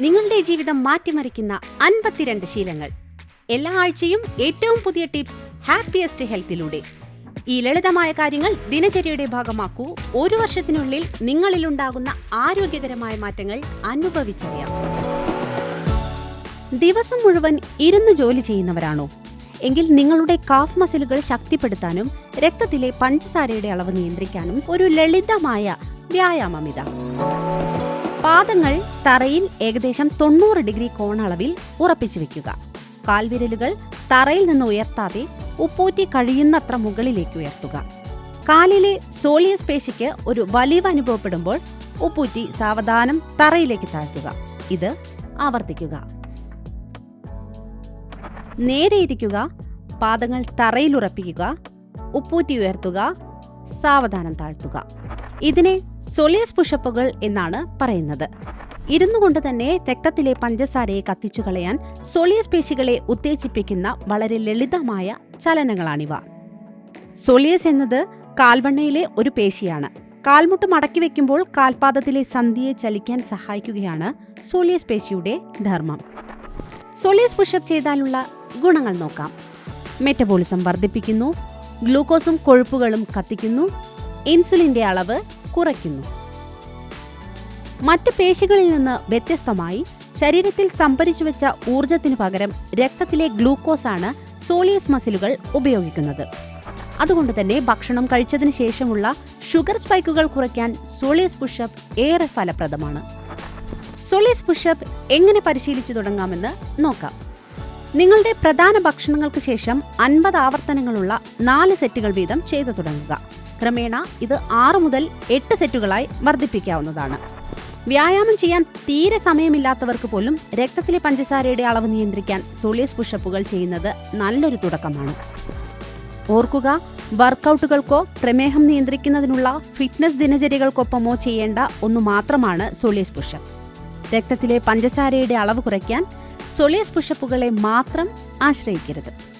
നിങ്ങളുടെ ജീവിതം മാറ്റിമറിക്കുന്ന അൻപത്തിരണ്ട് ശീലങ്ങൾ. എല്ലാ ആഴ്ചയും ഏറ്റവും പുതിയ ടിപ്സ് ഹാപ്പിയസ്റ്റ് ഹെൽത്തിലൂടെ. ഈ ലളിതമായ കാര്യങ്ങൾ ദിനചര്യയുടെ ഭാഗമാക്കൂ. ഒരു വർഷത്തിനുള്ളിൽ നിങ്ങളിലുണ്ടാകുന്ന ആരോഗ്യകരമായ മാറ്റങ്ങൾ അനുഭവിച്ചറിയാം. ദിവസം മുഴുവൻ ഇരുന്ന് ജോലി ചെയ്യുന്നവരാണോ? എങ്കിൽ നിങ്ങളുടെ കാഫ് മസിലുകൾ ശക്തിപ്പെടുത്താനും രക്തത്തിലെ പഞ്ചസാരയുടെ അളവ് നിയന്ത്രിക്കാനും ഒരു ലളിതമായ വ്യായാമം വ്യായാമമിതാ പാദങ്ങൾ തറയിൽ ഏകദേശം തൊണ്ണൂറ് ഡിഗ്രി കോണളവിൽ ഉറപ്പിച്ചു വെക്കുക. കാൽവിരലുകൾ തറയിൽ നിന്ന് ഉയർത്താതെ ഉപ്പൂറ്റി കഴിയുന്നത്ര മുകളിലേക്ക് ഉയർത്തുക. കാലിലെ സോളിയസ് പേശിക്ക് ഒരു വലിവ് അനുഭവപ്പെടുമ്പോൾ ഉപ്പൂറ്റി സാവധാനം തറയിലേക്ക് താഴ്ത്തുക. ഇത് ആവർത്തിക്കുക. നേരെ ഇരിക്കുക. പാദങ്ങൾ തറയിൽ ഉറപ്പിക്കുക. ഉപ്പൂറ്റി ഉയർത്തുക. സാവധാനം താഴ്ത്തുക. ഇതിനെ സൊലിയസ് പുഷപ്പുകൾ എന്നാണ് പറയുന്നത്. ഇരുന്നു കൊണ്ട് തന്നെ രക്തത്തിലെ പഞ്ചസാരയെ കത്തിച്ചു കളയാൻ സോളിയസ് പേശികളെ ഉത്തേജിപ്പിക്കുന്ന വളരെ ലളിതമായ ചലനങ്ങളാണിവ. സോളിയസ് എന്നത് കാൽവണ്ണയിലെ ഒരു പേശിയാണ്. കാൽമുട്ട് മടക്കി വെക്കുമ്പോൾ കാൽപാദത്തിലെ സന്ധിയെ ചലിക്കാൻ സഹായിക്കുകയാണ് സോളിയസ് പേശിയുടെ ധർമ്മം. സോളിയസ് പുഷപ്പ് ചെയ്താലുള്ള ഗുണങ്ങൾ നോക്കാം. മെറ്റബോളിസം വർദ്ധിപ്പിക്കുന്നു ഗ്ലൂക്കോസും കൊഴുപ്പുകളും കത്തിക്കുന്നു ഇൻസുലിന്റെ അളവ് കുറയ്ക്കുന്നു. മറ്റ് പേശികളിൽ നിന്ന് വ്യത്യസ്തമായി ശരീരത്തിൽ സംഭരിച്ചു വെച്ച ഊർജത്തിന് പകരം രക്തത്തിലെ ഗ്ലൂക്കോസ് ആണ് സോളിയസ് മസിലുകൾ ഉപയോഗിക്കുന്നത്. അതുകൊണ്ട് തന്നെ ഭക്ഷണം കഴിച്ചതിന് ശേഷമുള്ള ഷുഗർ സ്പൈക്കുകൾ കുറയ്ക്കാൻ സോളിയസ് പുഷപ്പ് ഏറെ ഫലപ്രദമാണ്. സോളിയസ് പുഷപ്പ് എങ്ങനെ പരിശീലിച്ചു തുടങ്ങാമെന്ന് നോക്കാം. നിങ്ങളുടെ പ്രധാന ഭക്ഷണങ്ങൾക്ക് ശേഷം അൻപത് ആവർത്തനങ്ങളുള്ള നാല് സെറ്റുകൾ വീതം ചെയ്തു തുടങ്ങുക. ക്രമേണ ഇത് ആറ് മുതൽ എട്ട് സെറ്റുകളായി വർദ്ധിപ്പിക്കാവുന്നതാണ്. വ്യായാമം ചെയ്യാൻ തീരെ സമയമില്ലാത്തവർക്ക് പോലും രക്തത്തിലെ പഞ്ചസാരയുടെ അളവ് നിയന്ത്രിക്കാൻ സോളിയസ് പുഷപ്പുകൾ ചെയ്യുന്നത് നല്ലൊരു തുടക്കമാണ്. ഓർക്കുക വർക്കൗട്ടുകൾക്കോ പ്രമേഹം നിയന്ത്രിക്കുന്നതിനുള്ള ഫിറ്റ്നസ് ദിനചര്യകൾക്കൊപ്പമോ ചെയ്യേണ്ട ഒന്ന് മാത്രമാണ് സോളിയസ് പുഷപ്പ്. രക്തത്തിലെ പഞ്ചസാരയുടെ അളവ് കുറയ്ക്കാൻ സൊളിയസ് പുഷപ്പുകളെ മാത്രം ആശ്രയിക്കരുത്.